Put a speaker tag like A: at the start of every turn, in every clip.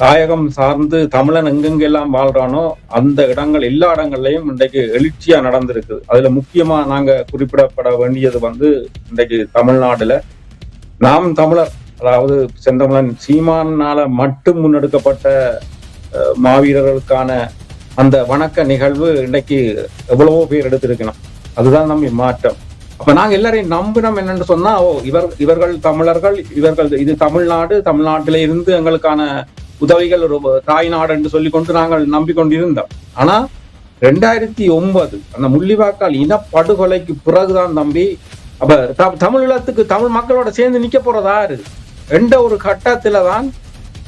A: தாயகம் சார்ந்து தமிழன் எங்கெங்கெல்லாம் வாழ்றானோ அந்த இடங்கள் எல்லா இடங்கள்லையும் இன்றைக்கு எழுச்சியா நடந்திருக்கு. அதுல முக்கியமா நாங்க குறிப்பிடப்பட வேண்டியது வந்து இன்றைக்கு தமிழ்நாடுல நாம் தமிழர் அதாவது செந்தமிழன் சீமானால மட்டும் முன்னெடுக்கப்பட்ட மாவீரர்களுக்கான அந்த வணக்க நிகழ்வு இன்னைக்கு எவ்வளவோ பேர் எடுத்திருக்கணும். அதுதான் நம்ம மாற்றம் அப்ப நாங்க எல்லாரையும் நம்பினோம் என்னன்னு சொன்னா ஓ இவர் இவர்கள் தமிழர்கள் இவர்கள் இது தமிழ்நாடு தமிழ்நாட்டில இருந்து எங்களுக்கான உதவிகள் ஒரு தாய் நாடு என்று சொல்லிக்கொண்டு நாங்கள் நம்பிக்கொண்டிருந்தோம். ஆனா ரெண்டாயிரத்தி ஒன்பது அந்த முள்ளிவாக்கால் இனப்படுகொலைக்கு பிறகுதான் தம்பி அப்ப த- தமிழீழத்துக்கு தமிழ் மக்களோட சேர்ந்து நிக்க போறது என்ற ஒரு கட்டத்துல தான்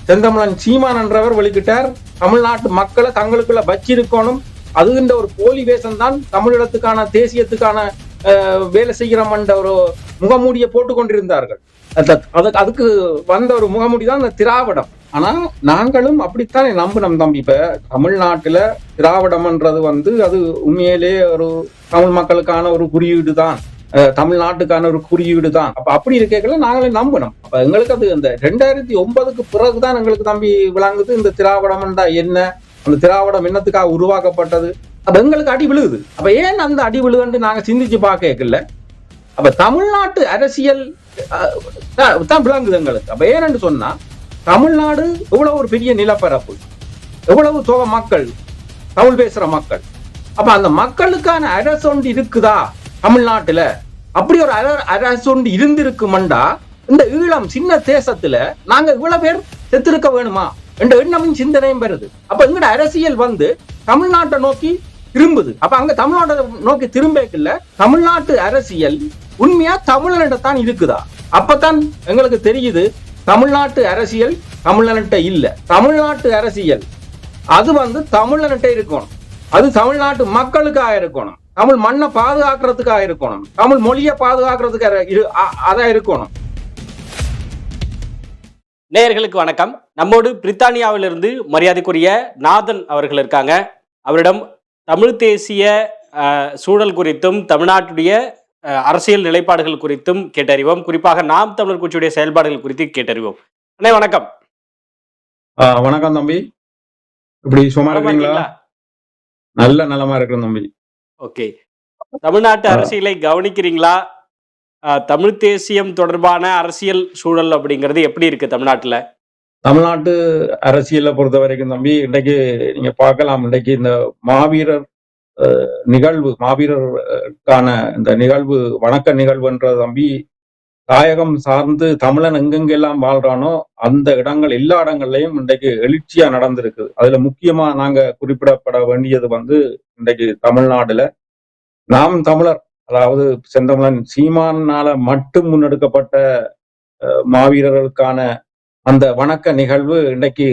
A: செந்தமிழன் சீமான் என்றவர் வெளிக்கிட்டார். தமிழ்நாட்டு மக்களை தங்களுக்குள்ள வச்சிருக்கணும். அதுகின்ற ஒரு போலி வேஷம் தான் தமிழீழத்துக்கான தேசியத்துக்கான வேலை செய்கிறோம் என்ற ஒரு முகமூடியை போட்டு கொண்டிருந்தார்கள் அதுக்கு வந்த ஒரு முகமூடி தான் இந்த திராவிடம். ஆனா நாங்களும் அப்படித்தானே நம்பினோம் தம்பி. இப்ப தமிழ்நாட்டுல திராவிடம்ன்றது வந்து அது உண்மையிலே ஒரு தமிழ் மக்களுக்கான ஒரு குறியீடு தான் தமிழ்நாட்டுக்கான ஒரு குறியீடு தான் அப்ப அப்படி இருக்கல நாங்களே நம்பணும் அப்ப எங்களுக்கு அது இந்த ரெண்டாயிரத்தி ஒன்பதுக்கு பிறகுதான் எங்களுக்கு தம்பி விளங்குது இந்த திராவிடம்ன்றா என்ன? அந்த திராவிடம் என்னத்துக்காக உருவாக்கப்பட்டது? அப்ப எங்களுக்கு அடி விழுகுது. அப்ப ஏன் அந்த அடி விழுகுன்னு நாங்க சிந்திச்சு பார்க்கல அப்ப தமிழ்நாட்டு அரசியல் தான் தான் விளங்குது எங்களுக்கு. அப்ப ஏன்னு சொன்னா தமிழ்நாடு எவ்வளவு ஒரு பெரிய நிலப்பரப்பு எவ்வளவு தொகை மக்கள் தமிழ் பேசுற மக்கள். அப்ப அந்த மக்களுக்கான அரசு ஒன்று இருக்குதா தமிழ்நாட்டுல? அப்படி ஒரு அர- அரசு ஒன்று இருந்திருக்குமண்டா இந்த ஈழம் சின்ன தேசத்துல நாங்க இவ்வளவு பேர் செத்திருக்க வேணுமா என்ற எண்ணமும் சிந்தனையும் வருது. அப்ப எங்கட அரசியல் வந்து தமிழ்நாட்டை நோக்கி திரும்புது. அப்ப அங்க தமிழ்நாட்டை நோக்கி திரும்பல தமிழ்நாட்டு அரசியல் உண்மையா தமிழனிடத்தான் இருக்குதா? அப்பதான் எங்களுக்கு தெரியுது தமிழ்நாட்டு அரசியல் தமிழன்கிட்ட இல்ல. தமிழ்நாட்டு அரசியல். அது வந்து தமிழன்கிட்ட இருக்கணும். அது தமிழ்நாட்டு மக்களுக்காக இருக்கணும். தமிழ் மண்ணை பாதுகாக்கிறதுக்காக இருக்கணும். தமிழ் மொழியை பாதுகாக்கிறதுக்காக இரு- அ- அதான் இருக்கணும்.
B: நேயர்களுக்கு வணக்கம். நம்மோடு பிரித்தானியாவிலிருந்து மரியாதைக்குரிய நாதன் அவர்கள் இருக்காங்க. அவரிடம் தமிழ் தேசிய சூழல் குறித்தும் தமிழ்நாட்டுடைய அரசியல் நிலைப்பாடுகள் குறித்தும் கேட்டறிவோம். குறிப்பாக நாம் தமிழர் கட்சியுடைய செயல்பாடுகள் குறித்து கேட்டறிவோம். அண்ணே வணக்கம்.
A: வணக்கம் தம்பி. இப்படி சும்மா இருக்கீங்களா நல்ல நலமா இருக்கிறேன் தம்பி.
B: ஓகே. தமிழ்நாட்டு. அரசியலை கவனிக்கிறீங்களா? தமிழ் தேசியம் தொடர்பான அரசியல் சூழல் அப்படிங்கிறது எப்படி இருக்கு தமிழ்நாட்டுல?
A: தமிழ்நாட்டு அரசியலை பொறுத்த வரைக்கும் தம்பி இன்றைக்கு நீங்க பார்க்கலாம். இன்றைக்கு இந்த மாவீரர் நிகழ்வு மாவீரருக்கான இந்த நிகழ்வு வணக்க நிகழ்வுன்ற தம்பி தாயகம் சார்ந்து தமிழன் எங்கெங்கெல்லாம் வாழ்றானோ அந்த இடங்கள் எல்லா இடங்கள்லையும் இன்றைக்கு எழுச்சியா நடந்திருக்கு. அதுல முக்கியமா நாங்க குறிப்பிடப்பட வேண்டியது வந்து இன்றைக்கு தமிழ்நாடுல நாம் தமிழர் அதாவது செந்தமிழன் சீமானால மட்டும் முன்னெடுக்கப்பட்ட மாவீரர்களுக்கான அந்த வணக்க நிகழ்வு இன்னைக்கு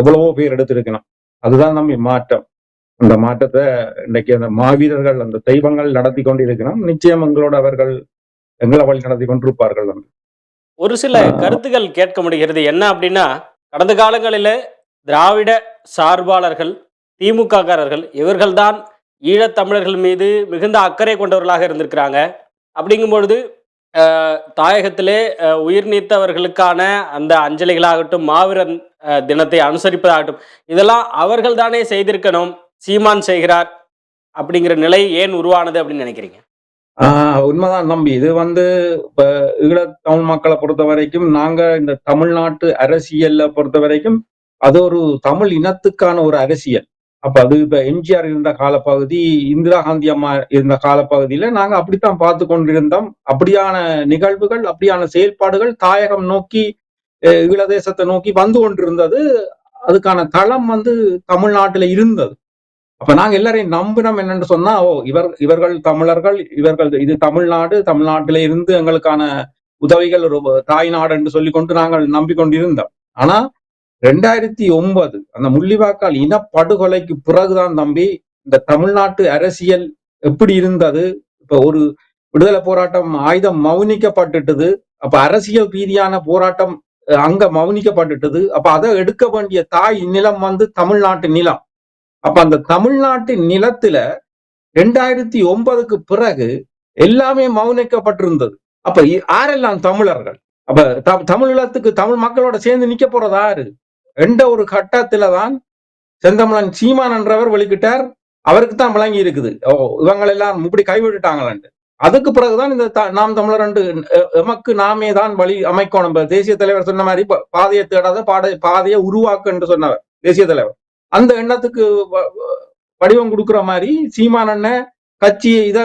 A: எவ்வளவோ பேர் எடுத்திருக்கணும். அதுதான் நம்ம மாற்றம். அந்த மாற்றத்தை இன்னைக்கு அந்த மாவீரர்கள் அந்த தெய்வங்கள் நடத்தி கொண்டிருக்கணும் நிச்சயம் எங்களோட அவர்கள் எங்களை வழி நடத்தி கொண்டிருப்பார்கள்
B: ஒரு சில. கருத்துக்கள் கேட்க முடிகிறது. என்ன அப்படின்னா கடந்த காலங்களில் திராவிட சார்பாளர்கள் திமுக காரர்கள் இவர்கள்தான் ஈழத்தமிழர்கள் மீது மிகுந்த அக்கறை கொண்டவர்களாக இருந்திருக்கிறாங்க. அப்படிங்கும் பொழுது அஹ், தாயகத்திலே உயிர் நீத்தவர்களுக்கான அந்த அஞ்சலிகளாகட்டும் மாவீரன் தினத்தை அனுசரிப்பதாகட்டும் இதெல்லாம் அவர்கள் தானே செய்திருக்கணும். சீமான் செய்கிறார் அப்படிங்கிற நிலை ஏன் உருவானது அப்படின்னு நினைக்கிறீங்க?
A: ஆஹ் உண்மைதான் நம்பி இது வந்து இப்ப ஈழத் தமிழ் மக்களை பொறுத்த வரைக்கும் நாங்க இந்த தமிழ்நாட்டு அரசியல்ல பொறுத்த வரைக்கும் அது ஒரு தமிழ் இனத்துக்கான ஒரு அரசியல். அப்ப அது இப்ப எம்ஜிஆர் இருந்த காலப்பகுதி இந்திரா காந்தி அம்மா இருந்த காலப்பகுதியில நாங்க அப்படித்தான் பார்த்து கொண்டிருந்தோம். அப்படியான நிகழ்வுகள் அப்படியான செயல்பாடுகள் தாயகம் நோக்கி ஈழதேசத்தை நோக்கி வந்து கொண்டிருந்தது. அதுக்கான தளம் வந்து தமிழ்நாட்டுல இருந்தது. அப்ப நாங்க எல்லாரையும் நம்பினோம் என்னன்னு சொன்னா ஓ இவர் இவர்கள் தமிழர்கள் இவர்கள் இது தமிழ்நாடு தமிழ்நாட்டில இருந்து எங்களுக்கான உதவிகள் ஒரு தாய் நாடு என்று சொல்லி கொண்டு நாங்கள் நம்பிக்கொண்டிருந்தோம். ஆனா ரெண்டாயிரத்தி ஒன்பது அந்த முள்ளிவாக்கால் இனப்படுகொலைக்கு பிறகுதான் தம்பி இந்த தமிழ்நாட்டு அரசியல் எப்படி இருந்தது? இப்ப ஒரு விடுதலை போராட்டம் ஆயுதம் மௌனிக்கப்பட்டுட்டது அப்ப அரசியல் ரீதியான போராட்டம் அஹ், அங்க மௌனிக்கப்பட்டுட்டது அப்ப அதை எடுக்க வேண்டிய தாய் நிலம் வந்து தமிழ்நாட்டு நிலம். அப்ப அந்த தமிழ்நாட்டின் நிலத்துல ரெண்டாயிரத்தி ஒன்பதுக்கு பிறகு எல்லாமே மௌனிக்கப்பட்டிருந்தது. அப்ப யாரெல்லாம் தமிழர்கள்? அப்ப த- தமிழீழத்துக்கு தமிழ் மக்களோட சேர்ந்து நிக்க போறது யாரு? என்ற ஒரு கட்டத்துல தான் செந்தமிழன் சீமான் என்றவர் வெளிக்கிட்டார். அவருக்கு தான் விளங்கி இருக்குது. ஓ இவங்க எல்லாம் இப்படி கைவிட்டுட்டாங்களான்ட்டு. அதுக்கு பிறகுதான் இந்த த- நாம் தமிழர் ரெண்டு எமக்கு நாமே தான் வழி அமைக்கணும் தேசிய தலைவர் சொன்ன மாதிரி பாதையை தேடாத பாட பாதையை உருவாக்கு என்று சொன்னவர் தேசிய தலைவர். அந்த எண்ணத்துக்கு வடிவம் கொடுக்கிற மாதிரி சீமான் அண்ணன் கட்சி இத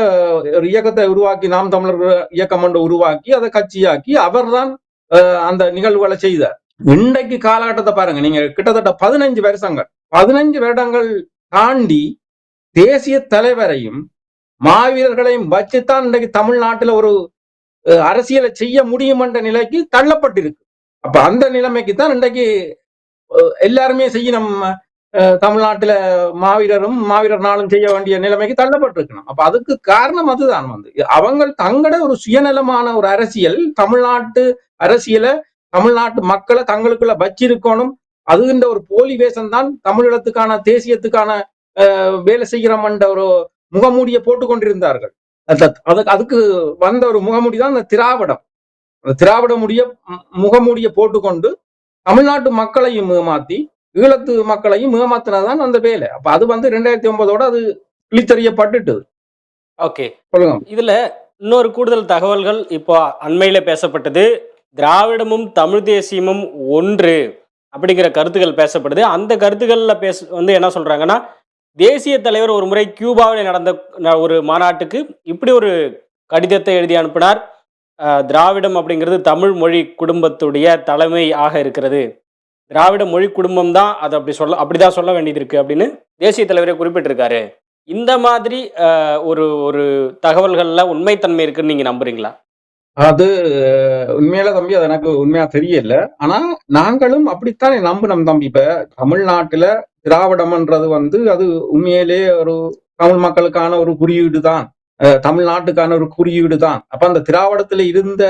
A: இயக்கத்தை உருவாக்கி நாம் தமிழர் இயக்கம் ஒன்று உருவாக்கி அதை கட்சியாக்கி அவர்தான் அஹ், அந்த நிகழ்வுகளை செய்தார். இன்றைக்கு காலகட்டத்தை பாருங்க. நீங்க கிட்டத்தட்ட பதினஞ்சு வருஷங்கள் பதினஞ்சு வருடங்கள் தாண்டி தேசிய தலைவரையும் மாவீரர்களையும் வச்சுத்தான் இன்றைக்கு தமிழ்நாட்டுல ஒரு அஹ், அரசியலை செய்ய முடியும் என்ற நிலைக்கு தள்ளப்பட்டிருக்கு. அப்ப அந்த நிலைமைக்கு தான் இன்றைக்கு எல்லாருமே செய்யணும் தமிழ்நாட்டுல மாவீரரும் மாவீரர் நாளும் செய்ய வேண்டிய நிலைமைக்கு தள்ளப்பட்டிருக்கணும். அப்ப அதுக்கு காரணம் அதுதான் வந்து. அவங்க தங்கட ஒரு சுயநலமான ஒரு அரசியல் தமிழ்நாட்டு அரசியலை தமிழ்நாட்டு மக்களை தங்களுக்குள்ள வச்சிருக்கணும். அதுகின்ற ஒரு போலி வேஷம் தான் தமிழீழத்துக்கான தேசியத்துக்கான அஹ், வேலை செய்கிறோம் என்ற ஒரு முகமூடியை போட்டு கொண்டிருந்தார்கள். அதுக்கு அதுக்கு வந்த ஒரு முகமூடி தான் அந்த திராவிடம். அந்த திராவிட முடிய முகமூடியை போட்டுக்கொண்டு தமிழ்நாட்டு மக்களையும் ஏமாத்தி ஈழத்து மக்களையும் ஏமாத்தினதான் அந்த வேலை. அப்ப அது வந்து ரெண்டாயிரத்தி ஒன்பதோட அது கிழித்தறியப்பட்டுட்டு.
B: ஓகே.
A: சொல்லுங்க.
B: இதுல இன்னொரு கூடுதல் தகவல்கள் இப்போ அண்மையில பேசப்பட்டது. திராவிடமும் தமிழ் தேசியமும் ஒன்று அப்படிங்கிற கருத்துக்கள் பேசப்படுது. அந்த கருத்துக்கள்ல பேச வந்து என்ன சொல்றாங்கன்னா தேசிய தலைவர் ஒரு முறை கியூபாவில் நடந்த ஒரு மாநாட்டுக்கு இப்படி ஒரு கடிதத்தை எழுதி அனுப்பினார். திராவிடம் அப்படிங்கிறது தமிழ் மொழி குடும்பத்துடைய தலைமை ஆக இருக்கிறது. திராவிட மொழி குடும்பம் தான் அதை அப்படி சொல்ல அப்படிதான் சொல்ல வேண்டியது இருக்குது அப்படின்னு தேசிய தலைவரே குறிப்பிட்டிருக்காரு. இந்த மாதிரி ஒரு ஒரு தகவல்கள்ல உண்மைத்தன்மை இருக்குன்னு நீங்க நம்புறீங்களா?
A: அது உண்மையில தம்பி அது எனக்கு உண்மையா தெரியல. ஆனா நாங்களும் அப்படித்தான் நம்பணும் தம்பி. இப்ப தமிழ்நாட்டுல திராவிடம்ன்றது வந்து அது உண்மையிலே ஒரு தமிழ் மக்களுக்கான ஒரு குறியீடு தான். தமிழ்நாட்டுக்கான ஒரு குறியீடு தான். அப்ப அந்த திராவிடத்துல இருந்த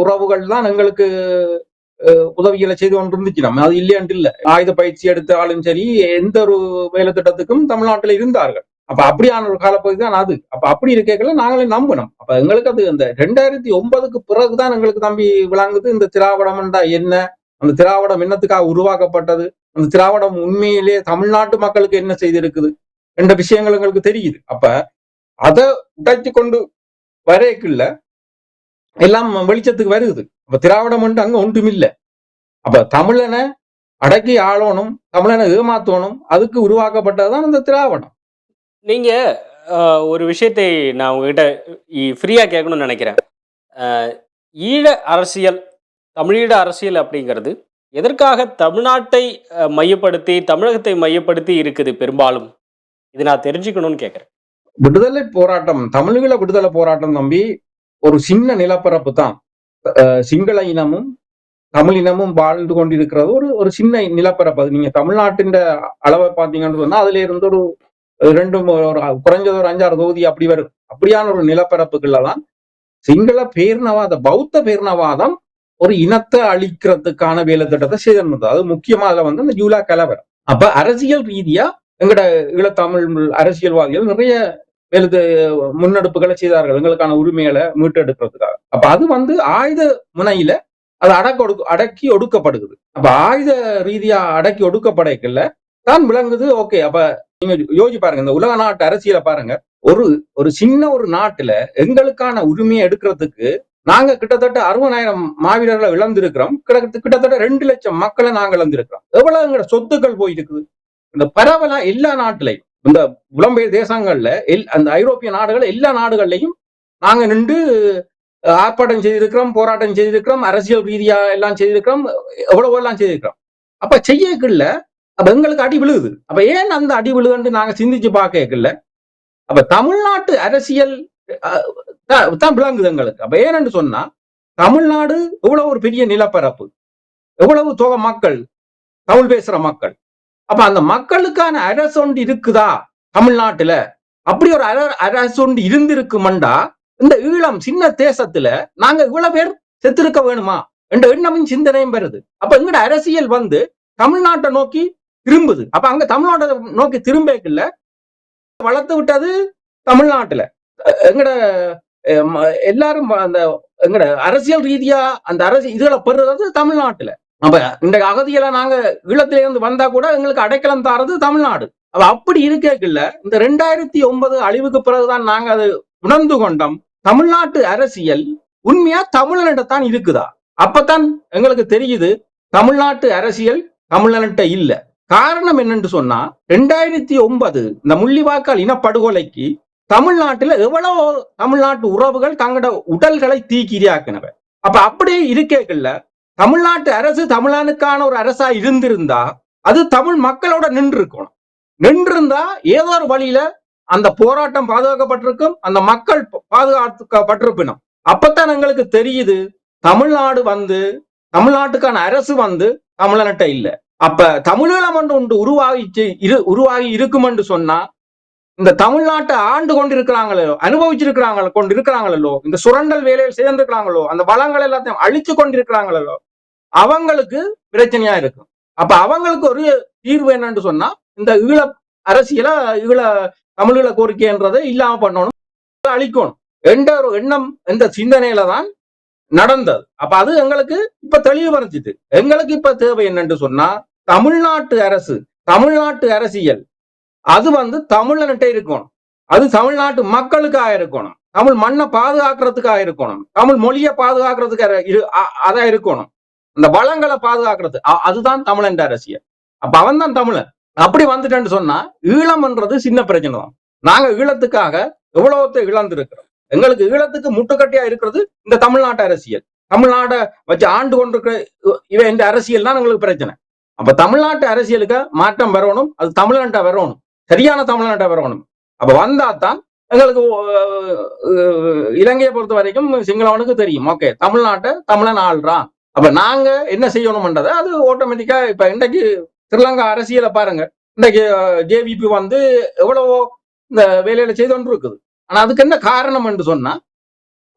A: உறவுகள் தான் எங்களுக்கு உதவிகளை செய்து கொண்டு இருந்துச்சு நம்ம அது இல்லையான்ட்டு இல்ல. ஆயுத பயிற்சி எடுத்தாலும் சரி எந்த ஒரு வேலை திட்டத்துக்கும் தமிழ்நாட்டுல இருந்தார்கள். அப்ப அப்படியான ஒரு காலப்பகுதி தான் அது. அப்ப அப்படி இருக்கல நாங்களே நம்பணும். அப்ப எங்களுக்கு அது இந்த ரெண்டாயிரத்தி ஒன்பதுக்கு பிறகுதான் எங்களுக்கு தம்பி விளங்குது இந்த திராவிடம்ன்றா என்ன? அந்த திராவிடம் என்னத்துக்காக உருவாக்கப்பட்டது? அந்த திராவிடம் உண்மையிலே தமிழ்நாட்டு மக்களுக்கு என்ன செய்திருக்குது? என்ற விஷயங்கள் எங்களுக்கு தெரியுது. அப்ப அதை உடைச்சு கொண்டு வரைக்குள்ள எல்லாம் வெளிச்சத்துக்கு வருது. அப்ப திராவிடம் அங்க ஒன்றும் இல்லை அப்ப தமிழனை அடக்கி ஆளணும் தமிழனை ஏமாத்தணும் அதுக்கு உருவாக்கப்பட்டதுதான் இந்த திராவிடம்.
B: நீங்க ஒரு விஷயத்தை நான் உங்ககிட்ட ஃப்ரீயா கேட்கணும்னு நினைக்கிறேன். ஈழ அரசியல் தமிழீழ அரசியல் அப்படிங்கிறது எதற்காக தமிழ்நாட்டை மையப்படுத்தி தமிழகத்தை மையப்படுத்தி இருக்குது பெரும்பாலும்? இது நான் தெரிஞ்சுக்கணும்னு கேட்குறேன்.
A: விடுதலை போராட்டம் தமிழீழ விடுதலை போராட்டம் தம்பி ஒரு சின்ன நிலப்பரப்பு தான். சிங்கள இனமும் தமிழ் இனமும் வாழ்ந்து கொண்டிருக்கிறது. ஒரு ஒரு சின்ன நிலப்பரப்பு. அது நீங்க தமிழ்நாட்டின் அளவை பார்த்தீங்கன்னு சொன்னா அதுல இருந்து ஒரு ரெண்டும் ஒரு குறைஞ்சது ஒரு அஞ்சாறு தொகுதி அப்படி வரும். அப்படியான ஒரு நிலப்பரப்புகள்ல தான் சிங்கள பேர்ணவாத பௌத்த பேர்ணவாதம் ஒரு இனத்தை அழிக்கிறதுக்கான வேலை திட்டத்தை செய்திருந்தது. அது முக்கியமா அதுல வந்து இந்த ஜூலா கலவரம். அப்ப அரசியல் ரீதியா எங்கட ஈழத்தமிழ் அரசியல்வாதிகள் நிறைய வேலை முன்னெடுப்புகளை செய்தார்கள். எங்களுக்கான உரிமைகளை மீட்டெடுக்கிறதுக்காக. அப்ப அது வந்து ஆயுத முனையில அது அடக்க அடக்கி ஒடுக்கப்படுகிறது. அப்ப ஆயுத ரீதியா அடக்கி ஒடுக்கப்படைக்கல தான் விளங்குது ஓகே அப்ப நீங்க யோசி பாருங்க இந்த உலக நாட்டு அரசியலை பாருங்க. ஒரு ஒரு சின்ன ஒரு நாட்டுல எங்களுக்கான உரிமையை எடுக்கிறதுக்கு நாங்க கிட்டத்தட்ட அறுபதாயிரம் மாவீரர்களை இழந்திருக்கிறோம். கிட்டத்தட்ட கிட்டத்தட்ட ரெண்டு லட்சம் மக்களை நாங்க இழந்திருக்கிறோம். எவ்வளவு எங்களோட சொத்துக்கள் போயிருக்குது? இந்த பரவலா எல்லா நாட்டிலையும். இந்த புலம்பெயர் தேசங்கள்ல எல் அந்த ஐரோப்பிய நாடுகள் எல்லா நாடுகள்லையும் நாங்க நின்று ஆர்ப்பாட்டம் செய்திருக்கிறோம் போராட்டம் செய்திருக்கிறோம் அரசியல் ரீதியா எல்லாம் செய்திருக்கிறோம் எவ்வளவோ எல்லாம் செய்திருக்கிறோம். அப்ப செய்யக்குள்ள அப்ப எங்களுக்கு அடி விழுகுது. அப்ப ஏன் அந்த அடி விழுகுன்னு நாங்க சிந்திச்சு பார்க்கல அப்ப தமிழ்நாட்டு அரசியல் அஹ், தான் விளங்குது எங்களுக்கு. அப்ப ஏன்னு சொன்னா தமிழ்நாடு எவ்வளவு ஒரு பெரிய நிலப்பரப்பு எவ்வளவு தொகை மக்கள் தமிழ் பேசுற மக்கள் அப்ப அந்த மக்களுக்கான அரசு ஒன்று இருக்குதா தமிழ்நாட்டுல? அப்படி ஒரு அர அரசு ஒன்று இருந்திருக்குமண்டா? இந்த ஈழம் சின்ன தேசத்துல நாங்க இவ்வளவு பேர் செத்திருக்க வேணுமா? என்ற எண்ணமும் சிந்தனையும் வருது. அப்ப எங்கட அரசியல் வந்து தமிழ்நாட்டை நோக்கி திரும்புது. அப்ப அங்க தமிழ்நாட்டை நோக்கி திரும்பல வளர்த்து விட்டது தமிழ்நாட்டுல. எங்கட ம- எல்லாரும் அந்த எங்கட அரசியல் ரீதியா அந்த அரசு இதுகளை பெறுறது தமிழ்நாட்டுல. அப்ப இந்த அகதியில நாங்க ஈழத்தில இருந்து வந்தா கூட எங்களுக்கு அடைக்கலம் தாரது தமிழ்நாடு. அப்ப அப்படி இருக்கல இந்த ரெண்டாயிரத்தி ஒன்பது அழிவுக்கு பிறகுதான் நாங்க அது உணர்ந்து கொண்டோம். தமிழ்நாட்டு அரசியல் உண்மையா தமிழனிடத்தான் இருக்குதா? அப்பதான் எங்களுக்கு தெரியுது தமிழ்நாட்டு அரசியல் தமிழன்கிட்ட இல்ல. காரணம் என்னன்னு சொன்னா ரெண்டாயிரத்தி ஒன்பது இந்த முள்ளிவாக்கால் இனப்படுகொலைக்கு தமிழ்நாட்டுல எவ்வளவு தமிழ்நாட்டு உறவுகள் தங்களோட உடல்களை தீக்கிரியாக்கினவ. அப்ப அப்படியே இருக்கேக்கல்ல தமிழ்நாட்டு அரசு தமிழனுக்கான ஒரு அரசா இருந்திருந்தா அது தமிழ் மக்களோட நின்று இருக்கணும் நின்றிருந்தா ஏதோ ஒரு வழியில அந்த போராட்டம் பாதுகாக்கப்பட்டிருக்கும் அந்த மக்கள் பாதுகாக்கப்பட்டிருப்பினும். அப்பத்தான் எங்களுக்கு தெரியுது தமிழ்நாடு வந்து தமிழ்நாட்டுக்கான அரசு வந்து தமிழன்கிட்ட இல்ல. அப்ப தமிழீழம் ஒன்று ஒன்று உருவாகிச்சு இரு உருவாகி இருக்கும் என்று சொன்னா இந்த தமிழ்நாட்டை ஆண்டு கொண்டிருக்கிறாங்களோ அனுபவிச்சிருக்கிறாங்களோ கொண்டு இருக்கிறாங்களோ இந்த சுரண்டல் வேலையில் சேர்ந்திருக்கிறாங்களோ அந்த வளங்கள் எல்லாத்தையும் அழிச்சு கொண்டிருக்கிறாங்களோ அவங்களுக்கு பிரச்சனையா இருக்கும். அப்ப அவங்களுக்கு ஒரு தீர்வு என்னன்னு சொன்னா இந்த ஈழ அரசியல ஈழ தமிழீழ கோரிக்கைன்றதை இல்லாம பண்ணணும். அழிக்கணும். என்ற ஒரு எண்ணம் இந்த சிந்தனையில தான் நடந்தது. அப்ப அது எங்களுக்கு இப்ப தெளிவு வரைஞ்சிது எங்களுக்கு இப்ப தேவை என்னன்னு சொன்னா தமிழ்நாட்டு அரசு தமிழ்நாட்டு அரசியல் அது வந்து தமிழன்கிட்ட இருக்கணும். அது தமிழ்நாட்டு மக்களுக்காக இருக்கணும். தமிழ் மண்ணை பாதுகாக்கிறதுக்காக இருக்கணும். தமிழ் மொழியை பாதுகாக்கிறதுக்காக இரு அதா இருக்கணும். அந்த வளங்களை பாதுகாக்கிறது. அ- அதுதான் தமிழன் அரசியல். அப்ப அவன் தான் தமிழன். அப்படி வந்துட்டேன்னு சொன்னா ஈழம்ன்றது சின்ன பிரச்சனை தான் நாங்க ஈழத்துக்காக எவ்வளவத்தை இழந்திருக்கிறோம். எங்களுக்கு ஈழத்துக்கு முட்டுக்கட்டியா இருக்கிறது இந்த தமிழ்நாட்டு அரசியல். தமிழ்நாட்டை வச்சு ஆண்டு கொண்டிருக்கிற இவன் இந்த அரசியல் தான் எங்களுக்கு பிரச்சனை. அப்ப தமிழ்நாட்டு அரசியலுக்கு மாற்றம் வரணும். அது தமிழ்நாட்டை வரணும். சரியான தமிழ்நாட்டை வரணும். அப்ப வந்தா தான் எங்களுக்கு இலங்கையை பொறுத்த வரைக்கும் சிங்களவனுக்கு தெரியும். ஓகே தமிழ்நாட்டை தமிழன் ஆள்றான். அப்ப நாங்க என்ன செய்யணும்ன்றத அது ஆட்டோமேட்டிக்கா இப்ப இன்றைக்கு ஸ்ரீலங்கா அரசியலை பாருங்க. இன்றைக்கு ஜேவிபி வந்து எவ்வளவோ இந்த வேலையில செய்து கொண்டு இருக்குது ஆனா அதுக்கு என்ன காரணம் என்று சொன்னா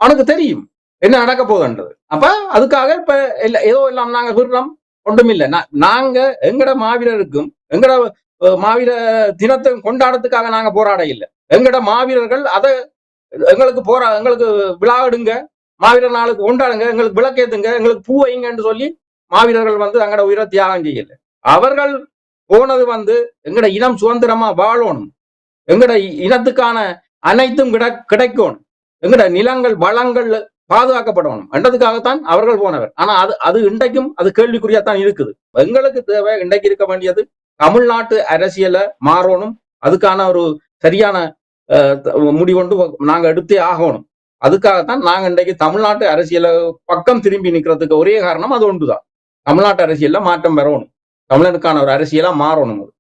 A: அவனுக்கு தெரியும் என்ன நடக்க போகுதுன்றது. அப்ப அதுக்காக இப்ப இல்ல ஏதோ எல்லாம் நாங்க விடுறோம் ஒன்றும் இல்லை. நாங்க எங்கட மாவீரருக்கும் எங்கட மாவீர தினத்தை கொண்டாடத்துக்காக நாங்க போராட இல்லை. எங்கட மாவீரர்கள் அதை எங்களுக்கு போரா எங்களுக்கு விழாவிடுங்க மாவீரர் நாளுக்கு கொண்டாடுங்க எங்களுக்கு விளக்கேத்துங்க எங்களுக்கு பூ வைங்கன்னு சொல்லி மாவீரர்கள் வந்து எங்கட உயிரை தியாகம் செய்யல. அவர்கள் போனது வந்து எங்கட இனம் சுதந்திரமா வாழணும். எங்கட இனத்துக்கான அனைத்தும் கிட கிடைக்கணும். எங்கட நிலங்கள் வளங்கள் பாதுகாக்கப்படணும். என்றதுக்காகத்தான் அவர்கள் போனவர். ஆனா அது அது இன்றைக்கும் அது கேள்விக்குறியாத்தான் இருக்குது. எங்களுக்கு தேவை இன்றைக்கு இருக்க வேண்டியது தமிழ்நாட்டு அரசியலை மாறணும். அதுக்கான ஒரு சரியான அஹ், த- நாங்க எடுத்தே ஆகணும். அதுக்காகத்தான் நாங்க இன்றைக்கு தமிழ்நாட்டு அரசியலை பக்கம் திரும்பி நிக்கிறதுக்கு ஒரே காரணம் அது ஒன்றுதான் தமிழ்நாட்டு அரசியல்ல மாற்றம் பெறணும் தமிழனுக்கான ஒரு அரசியலா மாறணும் அது.